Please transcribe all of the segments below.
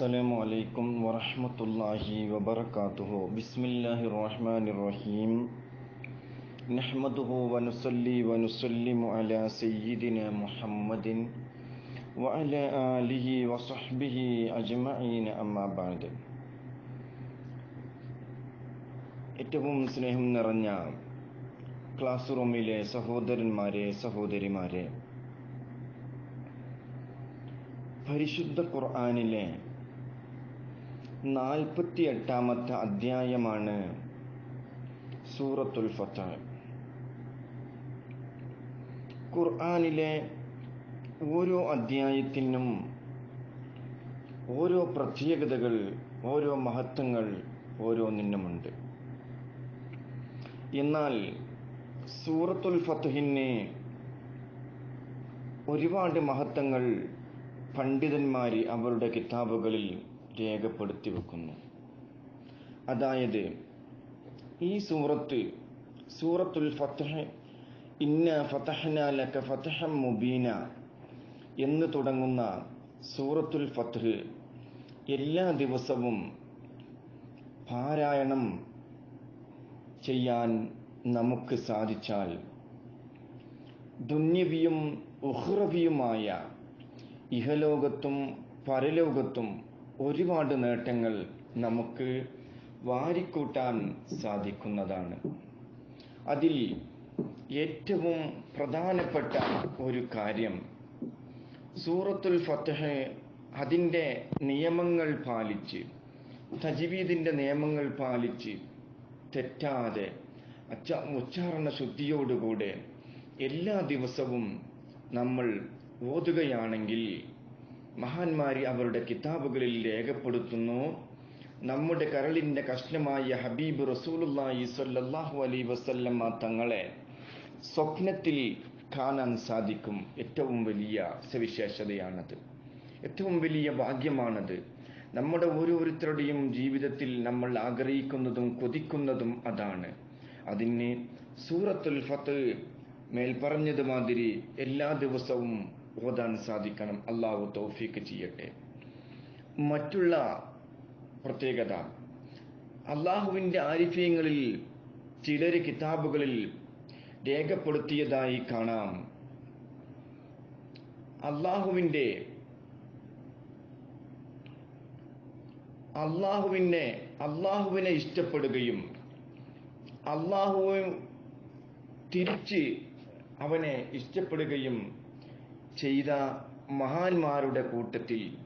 السلام عليكم ورحمة الله وبركاته بسم الله الرحمن الرحيم نحمده ونصلي ونسلم على سيدنا محمد وعلى آله وصحبه أجمعين أما بعد ഏറ്റവും സ്നേഹം നിറഞ്ഞ ക്ലാസ് റൂമിലെ സഹോദരന്മാരെ സഹോദരിമാരെ പരിശുദ്ധ ഖുർആാനിലെ നാൽപ്പത്തി എട്ടാമത്തെ അധ്യായമാണ് സൂറത്തുൽ ഫത്ത. ഖുർആാനിലെ ഓരോ അധ്യായത്തിനും ഓരോ പ്രത്യേകതകൾ ഓരോ മഹത്വങ്ങൾ ഓരോന്നിനുമുണ്ട്. എന്നാൽ സൂറത്തുൽ ഫത്തഹിനെ ഒരുപാട് മഹത്വങ്ങൾ പണ്ഡിതന്മാർ അവരുടെ കിതാബുകളിൽ രേഖപ്പെടുത്തി വെക്കുന്നു അതായത് ഈ സൂറത്ത് സൂറത്തുൽ ഫത്തഹ് ഇന്ന ഫതഹ്ന ലക ഫതഹം മുബീന എന്ന് തുടങ്ങുന്ന സൂറത്തുൽ ഫത്തഹ് എല്ലാ ദിവസവും പാരായണം ചെയ്യാൻ നമുക്ക് സാധിച്ചാൽ ദുന്യവിയും ഉഹ്റവിയുമായ ഇഹലോകത്തും പരലോകത്തും ഒരുപാട് നേട്ടങ്ങൾ നമുക്ക് വാരിക്കൂട്ടാൻ സാധിക്കുന്നതാണ്. അതിൽ ഏറ്റവും പ്രധാനപ്പെട്ട ഒരു കാര്യം സൂറത്തുൽ ഫത്തഹ് അതിന്റെ നിയമങ്ങൾ പാലിച്ച് തജ്വീദിന്റെ നിയമങ്ങൾ പാലിച്ച് തെറ്റാതെ അച്ച ഉച്ചാരണ ശുദ്ധിയോടുകൂടെ എല്ലാ ദിവസവും നമ്മൾ ഓതുകയാണെങ്കിൽ മഹാന്മാരി അവരുടെ കിതാബുകളിൽ രേഖപ്പെടുത്തുന്നു. നമ്മുടെ കരളിന്റെ കഷ്ണമായ ഹബീബ് റസൂലുല്ലാഹി സ്വല്ലല്ലാഹു അലൈഹി വസല്ലമ്മ തങ്ങളെ സ്വപ്നത്തിൽ കാണാൻ സാധിക്കും. ഏറ്റവും വലിയ സവിശേഷതയാണത്. ഏറ്റവും വലിയ ഭാഗ്യമാണത്. നമ്മുടെ ഓരോരുത്തരുടെയും ജീവിതത്തിൽ നമ്മൾ ആഗ്രഹിക്കുന്നതും കൊതിക്കുന്നതും അതാണ്. അതിന് സൂറത്തുൽ ഫത്ത് മേൽ പറഞ്ഞത് മാതിരി എല്ലാ ദിവസവും ഓതാൻ സാധിക്കണം. അള്ളാഹു തൗഫീക്ക് ചെയ്യട്ടെ. മറ്റുള്ള പ്രത്യേകത അള്ളാഹുവിന്റെ ആരിഫ്യങ്ങളിൽ ചിലർ കിതാബുകളിൽ രേഖപ്പെടുത്തിയതായി കാണാം. അള്ളാഹുവിന്റെ അള്ളാഹുവിനെ അള്ളാഹുവിനെ ഇഷ്ടപ്പെടുകയും അള്ളാഹു തിരിച്ച് അവനെ ഇഷ്ടപ്പെടുകയും ചെയ്ത മഹാന്മാരുടെ കൂട്ടത്തിൽ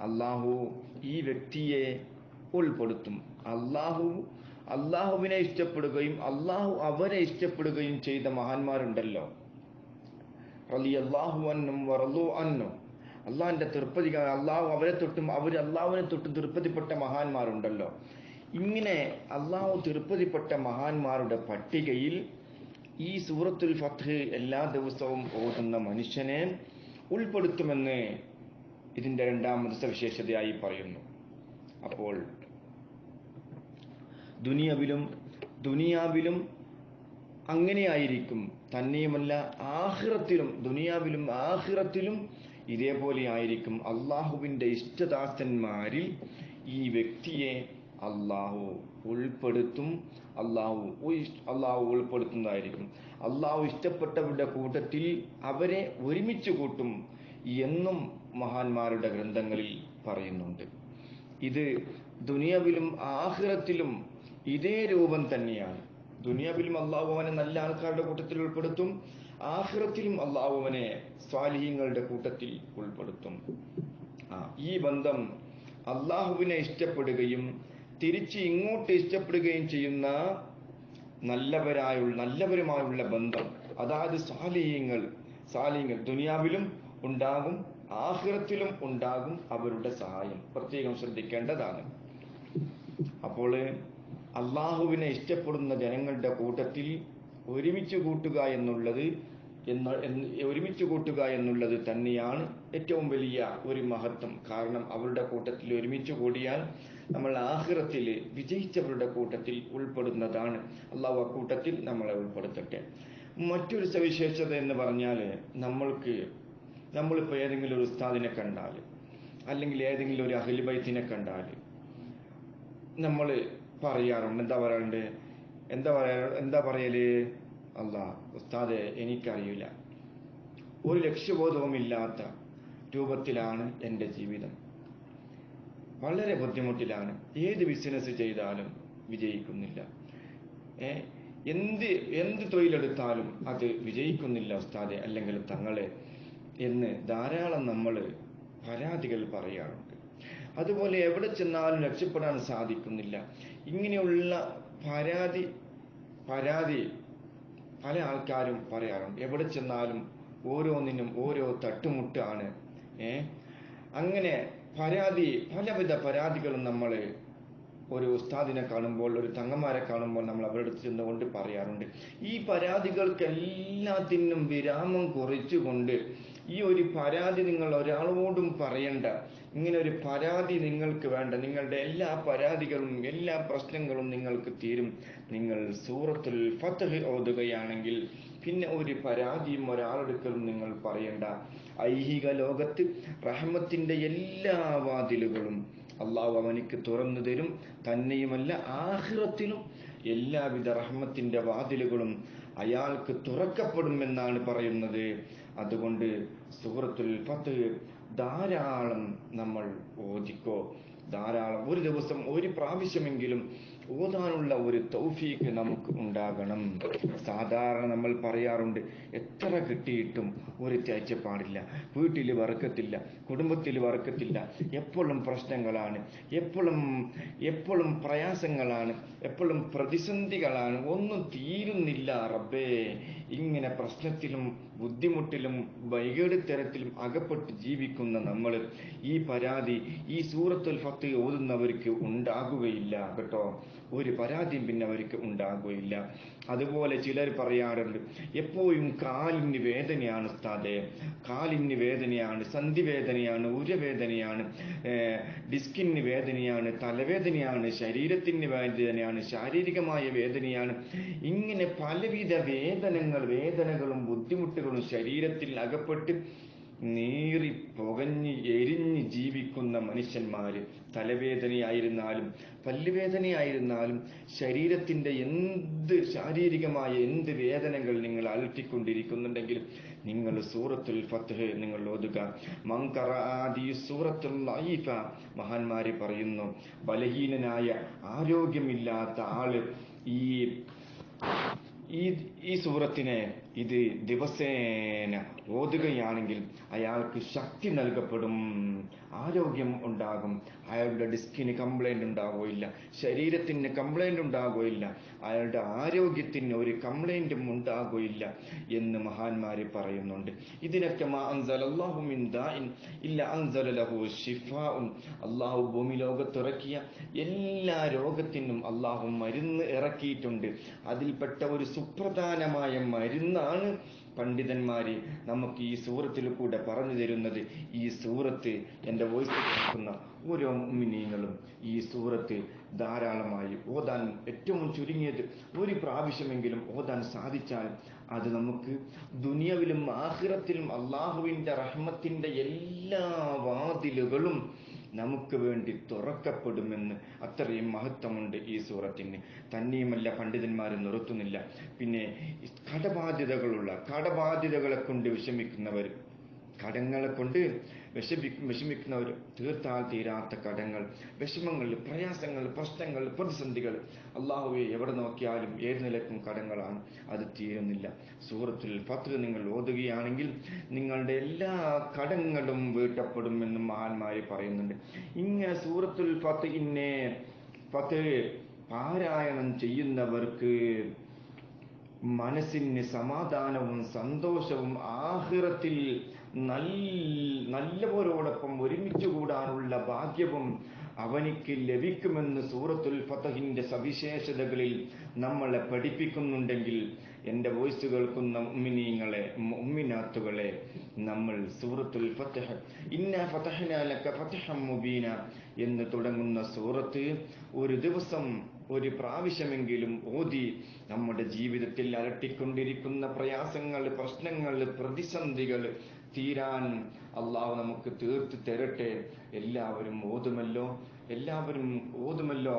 അള്ളാഹു ഈ വ്യക്തിയെ ഉൾപ്പെടുത്തും. അള്ളാഹു അള്ളാഹുവിനെ ഇഷ്ടപ്പെടുകയും അള്ളാഹു അവരെ ഇഷ്ടപ്പെടുകയും ചെയ്ത മഹാന്മാരുണ്ടല്ലോ. റലി അള്ളാഹു അന്നും വറലു അന്നും അള്ളാഹിന്റെ തൃപ്പതി അള്ളാഹു അവരെ തൊട്ടും അവർ അള്ളാഹുവിനെ തൊട്ടും തൃപ്പതിപ്പെട്ട മഹാന്മാരുണ്ടല്ലോ. ഇങ്ങനെ അള്ളാഹു തൃപ്പതിപ്പെട്ട മഹാന്മാരുടെ പട്ടികയിൽ ഈ സൂറത്തുൽ ഫത്ത് എല്ലാ ദിവസവും ഓതുന്ന മനുഷ്യനെ ഉൾപ്പെടുത്തുമെന്ന് ഇതിന്റെ രണ്ടാമത് സവിശേഷതയായി പറയുന്നു. അപ്പോൾ ദുനിയാവിലും ദുനിയാവിലും അങ്ങനെയായിരിക്കും. തന്നെയുമല്ല ആഹിറത്തിലും ദുനിയാവിലും ആഹിറത്തിലും ഇതേപോലെ ആയിരിക്കും. അള്ളാഹുവിന്റെ ഇഷ്ടദാസന്മാരിൽ ഈ വ്യക്തിയെ അള്ളാഹു ഉൾപ്പെടുത്തും അള്ളാഹു അള്ളാഹു ഉൾപ്പെടുത്തുന്നതായിരിക്കും. അള്ളാഹു ഇഷ്ടപ്പെട്ടവരുടെ കൂട്ടത്തിൽ അവരെ ഒരുമിച്ച് കൂട്ടും എന്നും മഹാന്മാരുടെ ഗ്രന്ഥങ്ങളിൽ പറയുന്നുണ്ട്. ഇത് ദുനിയാവിലും ആഹ്റത്തിലും ഇതേ രൂപം തന്നെയാണ്. ദുനിയാവിലും അള്ളാഹു അവനെ നല്ല ആൾക്കാരുടെ കൂട്ടത്തിൽ ഉൾപ്പെടുത്തും ആഹ്റത്തിലും അള്ളാഹു അവനെ സ്വാലിഹ്യങ്ങളുടെ കൂട്ടത്തിൽ ഉൾപ്പെടുത്തും. ആ ഈ ബന്ധം അള്ളാഹുവിനെ ഇഷ്ടപ്പെടുകയും തിരിച്ച് ഇങ്ങോട്ട് ഇഷ്ടപ്പെടുകയും ചെയ്യുന്ന നല്ലവരായുള്ള നല്ലവരുമായുള്ള ബന്ധം. അതായത് സാലിഹ്യങ്ങൾ സാലിഹ്യങ്ങൾ ദുനിയാവിലും ഉണ്ടാകും ആഹ്റത്തിലും ഉണ്ടാകും അവരുടെ സഹായം. പ്രത്യേകം ശ്രദ്ധിക്കേണ്ടതാണ്. അപ്പോൾ അള്ളാഹുവിനെ ഇഷ്ടപ്പെടുന്ന ജനങ്ങളുടെ കൂട്ടത്തിൽ ഒരുമിച്ച് കൂട്ടുക എന്നുള്ളത് എന്ന ഒരുമിച്ച് കൂട്ടുക എന്നുള്ളത് തന്നെയാണ് ഏറ്റവും വലിയ ഒരു മഹത്വം. കാരണം അവരുടെ കൂട്ടത്തിൽ ഒരുമിച്ച് കൂടിയാൽ നമ്മൾ ആഹ്റത്തിൽ വിജയിച്ചവരുടെ കൂട്ടത്തിൽ ഉൾപ്പെടുന്നതാണ്. അള്ളാഹു ആ കൂട്ടത്തിൽ നമ്മളെ ഉൾപ്പെടുത്തട്ടെ. മറ്റൊരു സവിശേഷത എന്ന് പറഞ്ഞാൽ നമ്മൾക്ക് നമ്മളിപ്പോൾ ഏതെങ്കിലും ഒരു ഉസ്താദിനെ കണ്ടാൽ അല്ലെങ്കിൽ ഏതെങ്കിലും ഒരു അഹിൽബൈത്തിനെ കണ്ടാൽ നമ്മൾ പറയാറുണ്ട് എന്താ പറയാറുണ്ട്? എന്താ പറയാ എന്താ പറയൽ? അല്ല ഉസ്താദെ എനിക്കറിയില്ല. ഒരു ലക്ഷ്യബോധവുമില്ലാത്ത രൂപത്തിലാണ് എന്റെ ജീവിതം. വളരെ ബുദ്ധിമുട്ടിലാണ്. ഏത് ബിസിനസ് ചെയ്താലും വിജയിക്കുന്നില്ല. എന്ത് എന്ത് തൊഴിലെടുത്താലും അത് വിജയിക്കുന്നില്ല ഉസ്താദെ അല്ലെങ്കിൽ തങ്ങളെ എന്ന് ധാരാളം നമ്മൾ പരാതികൾ പറയാറുണ്ട്. അതുപോലെ എവിടെ ചെന്നാലും രക്ഷപ്പെടാൻ സാധിക്കുന്നില്ല. ഇങ്ങനെയുള്ള പരാതി പരാതി പല ആൾക്കാരും പറയാറുണ്ട്. എവിടെ ചെന്നാലും ഓരോന്നിനും ഓരോ തട്ടുമുട്ടാണ്. ഏ? അങ്ങനെ പരാതി പലവിധ പരാതികളും നമ്മൾ ഒരു ഉസ്താദിനെ കാണുമ്പോൾ ഒരു തങ്ങന്മാരെ കാണുമ്പോൾ നമ്മൾ അവരുടെ അടുത്ത് ചെന്നുകൊണ്ട് പറയാറുണ്ട്. ഈ പരാതികൾക്ക് എല്ലാത്തിനും വിരാമം കുറിച്ചുകൊണ്ട് ഈ ഒരു പരാതി നിങ്ങൾ ഒരാളോടും പറയണ്ട. ഇങ്ങനെ ഒരു പരാതി നിങ്ങൾക്ക് വേണ്ട. നിങ്ങളുടെ എല്ലാ പരാതികളും എല്ലാ പ്രശ്നങ്ങളും നിങ്ങൾക്ക് തീരും. നിങ്ങൾ സൂറത്തുൽ ഫത്തഹ് ഓതുകയാണെങ്കിൽ പിന്നെ ഒരു പരാതിയും ഒരാളെടുക്കലും നിങ്ങൾ പറയണ്ട. ഐഹിക ലോകത്ത് റഹ്മത്തിന്റെ എല്ലാ വാതിലുകളും അള്ളാഹു അവനിക്ക് തുറന്നു തരും. തന്നെയുമല്ല ആഹ്റത്തിലും എല്ലാവിധ റഹ്മത്തിന്റെ വാതിലുകളും അയാൾക്ക് തുറക്കപ്പെടുമെന്നാണ് പറയുന്നത്. അതുകൊണ്ട് സൂറത്തുൽ ഫത്ത് ധാരാളം നമ്മൾ ഓദിക്കോ ധാരാളം. ഒരു ദിവസം ഒരു പ്രാവശ്യമെങ്കിലും ഓതാനുള്ള ഒരു തൗഫീക്ക് നമുക്ക് ഉണ്ടാകണം. സാധാരണ നമ്മൾ പറയാറുണ്ട് എത്ര കിട്ടിയിട്ടും ഒരു തേച്ചപ്പാടില്ല. വീട്ടിൽ വറക്കത്തില്ല കുടുംബത്തിൽ വറക്കത്തില്ല. എപ്പോഴും പ്രശ്നങ്ങളാണ് എപ്പോഴും എപ്പോഴും പ്രയാസങ്ങളാണ് എപ്പോഴും പ്രതിസന്ധികളാണ്. ഒന്നും തീരുന്നില്ല റബ്ബേ. ഇങ്ങനെ പ്രശ്നത്തിലും ബുദ്ധിമുട്ടിലും വൈകേട് തരത്തിലും അകപ്പെട്ട് ജീവിക്കുന്ന നമ്മൾ ഈ പരാതി ഈ സൂറത്തുൽ ഫത്ത് ഓതുന്നവർക്ക് ഉണ്ടാകുകയില്ല കേട്ടോ. ഒരു പരാതിയും പിന്നെ അവർക്ക് ഉണ്ടാകുകയില്ല. അതുപോലെ ചിലർ പറയാറുണ്ട് എപ്പോഴും കാലിന് വേദനയാണ് ഉസ്താദെ. കാലിന് വേദനയാണ് സന്ധി വേദനയാണ് ഉരവേദനയാണ് ഡിസ്കിന് വേദനയാണ് തലവേദനയാണ് ശരീരത്തിന് വേദനയാണ് ശാരീരികമായ വേദനയാണ്. ഇങ്ങനെ പലവിധ വേദനകൾ വേദനകളും ബുദ്ധിമുട്ടുകളും ശരീരത്തിൽ അകപ്പെട്ട് നീറി പുകഞ്ഞ് എരിഞ്ഞ് ജീവിക്കുന്ന മനുഷ്യന്മാര് തലവേദനയായിരുന്നാലും പല്ലുവേദനയായിരുന്നാലും ശരീരത്തിന്റെ എന്ത് ശാരീരികമായ എന്ത് വേദനകൾ നിങ്ങൾ അലട്ടിക്കൊണ്ടിരിക്കുന്നുണ്ടെങ്കിലും നിങ്ങൾ സൂറത്തുൽ ഫത്ത് നിങ്ങൾ ഓതുക. മങ്കറ ആദി സൂറത്തുൽ ലൈഫ മഹാന്മാര് പറയുന്നു ബലഹീനനായ ആരോഗ്യമില്ലാത്ത ആൾ ഈ ഈ സൂറത്തിനെ ഇത് ദിവസേന ഓതുകയാണെങ്കിൽ അയാൾക്ക് ശക്തി നൽകപ്പെടും. ആരോഗ്യം ഉണ്ടാകും. അയാളുടെ ഡിസ്കിന് കംപ്ലൈന്റ് ഉണ്ടാകുകയില്ല ശരീരത്തിന് കംപ്ലൈന്റ് ഉണ്ടാകുകയില്ല. അയാളുടെ ആരോഗ്യത്തിന് ഒരു കംപ്ലൈന്റും ഉണ്ടാകുകയില്ല എന്ന് മഹാന്മാര് പറയുന്നുണ്ട്. ഇതിനൊക്കെ അള്ളാഹു ഭൂമി ലോകത്തിറക്കിയ എല്ലാ രോഗത്തിനും അള്ളാഹു മരുന്ന് ഇറക്കിയിട്ടുണ്ട്. അതിൽപ്പെട്ട ഒരു സുപ്രധാനമായ മരുന്നാണ് പണ്ഡിതന്മാര് നമുക്ക് ഈ സൂറത്തിൽ കൂടെ പറഞ്ഞു തരുന്നത് ഈ സൂറത്ത് എന്റെ വോയിസ് കേൾക്കുന്ന ഓരോ മിനിങ്ങളും ഈ സൂറത്ത് ധാരാളമായി ഓതാൻ ഏറ്റവും ചുരുങ്ങിയത് ഒരു പ്രാവശ്യമെങ്കിലും ഓതാൻ സാധിച്ചാൽ അത് നമുക്ക് ദുനിയാവിലും ആഹ്റത്തിലും അള്ളാഹുവിന്റെ റഹ്മത്തിന്റെ എല്ലാ വാതിലുകളും നമുക്ക് വേണ്ടി തുറക്കപ്പെടുമെന്ന് അത്രയും മഹത്വമുണ്ട് ഈ സൂറത്തിന്. തന്നെയുമല്ല പണ്ഡിതന്മാർ നിർത്തുന്നില്ല. പിന്നെ കടബാധ്യതകളുള്ള കടബാധ്യതകളെ കൊണ്ട് വിഷമിക്കുന്നവർ കടങ്ങളെ കൊണ്ട് വിഷമി വിഷമിക്കുന്നവർ തീർത്താൽ തീരാത്ത കടങ്ങൾ വിഷമങ്ങൾ പ്രയാസങ്ങൾ പ്രശ്നങ്ങൾ പ്രതിസന്ധികൾ അള്ളാഹുവെ എവിടെ നോക്കിയാലും ഏത് നിലക്കും കടങ്ങളാണ്. അത് തീരുന്നില്ല. സൂറത്തിൽ പത്ര നിങ്ങൾ ഓതുകയാണെങ്കിൽ നിങ്ങളുടെ എല്ലാ കടങ്ങളും വീട്ടപ്പെടും വീട്ടപ്പെടുമെന്നും മഹാന്മാര് പറയുന്നുണ്ട്. ഇങ്ങനെ സൂറത്തുൽ പത്ത് ഇന്നെ പത്ത് പാരായണം ചെയ്യുന്നവർക്ക് മനസ്സിന് സമാധാനവും സന്തോഷവും ആഹിറത്തിൽ നല്ല നല്ലവരോടൊപ്പം ഒരുമിച്ച് കൂടാനുള്ള ഭാഗ്യവും അവനിക്ക് ലഭിക്കുമെന്ന് സൂറത്തുൽ ഫതഹിന്റെ സവിശേഷതകളിൽ നമ്മളെ പഠിപ്പിക്കുന്നുണ്ടെങ്കിൽ എന്റെ വോയിസ് കേൾക്കുന്ന ഉമ്മിനീങ്ങളെ ഉമ്മിനാത്തുകളെ നമ്മൾ സൂറത്തുൽ ഫത്തഹ ഇന്ന ഫതഹനാലക്ക ലക ഫതഹം മുബീന എന്ന് തുടങ്ങുന്ന സൂറത്ത് ഒരു ദിവസം ഒരു പ്രാവശ്യമെങ്കിലും ഓതി നമ്മുടെ ജീവിതത്തിൽ അലട്ടിക്കൊണ്ടിരിക്കുന്ന പ്രയാസങ്ങൾ പ്രശ്നങ്ങൾ പ്രതിസന്ധികൾ തീരാൻ അള്ളാഹു നമുക്ക് തീർത്ത് തരട്ടെ. എല്ലാവരും ഓതുമല്ലോ. എല്ലാവരും ഓതുമല്ലോ.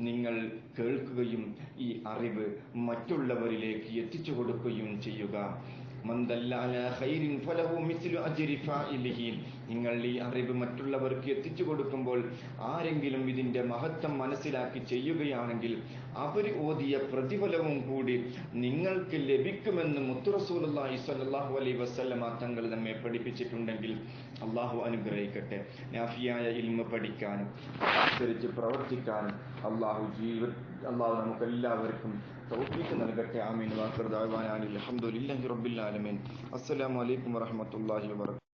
നിങ്ങൾ കേൾക്കുകയും ഈ അറിവ് മറ്റുള്ളവരിലേക്ക് എത്തിച്ചു കൊടുക്കുകയും ചെയ്യുക നിങ്ങൾ ഈ അറിവ് മറ്റുള്ളവർക്ക് എത്തിച്ചു കൊടുക്കുമ്പോൾ ആരെങ്കിലും ഇതിന്റെ മഹത്വം മനസ്സിലാക്കി ചെയ്യുകയാണെങ്കിൽ അവർ ഓതിയ പ്രതിഫലവും കൂടി നിങ്ങൾക്ക് ലഭിക്കുമെന്ന് മുത്തുറസൂലി സല്ലാഹു അലൈ വസല്ലമ തങ്ങൾ നമ്മെ പഠിപ്പിച്ചിട്ടുണ്ടെങ്കിൽ അള്ളാഹു അനുഗ്രഹിക്കട്ടെ. നാഫിയായ ഇൽമ പഠിക്കാനും അനുസരിച്ച് പ്രവർത്തിക്കാനും അള്ളാഹു ജീവ അള്ളാഹു നമുക്ക് എല്ലാവർക്കും തൗഫീഖ് നൽകട്ടെ. ആമീൻ. വാഖിർ ദഅവാനാ അൽഹംദുലില്ലാഹി റബ്ബിൽ ആലമീൻ. അസ്സലാമു അലൈക്കും വറഹ്മത്തുള്ളാഹി വബറകാതുഹു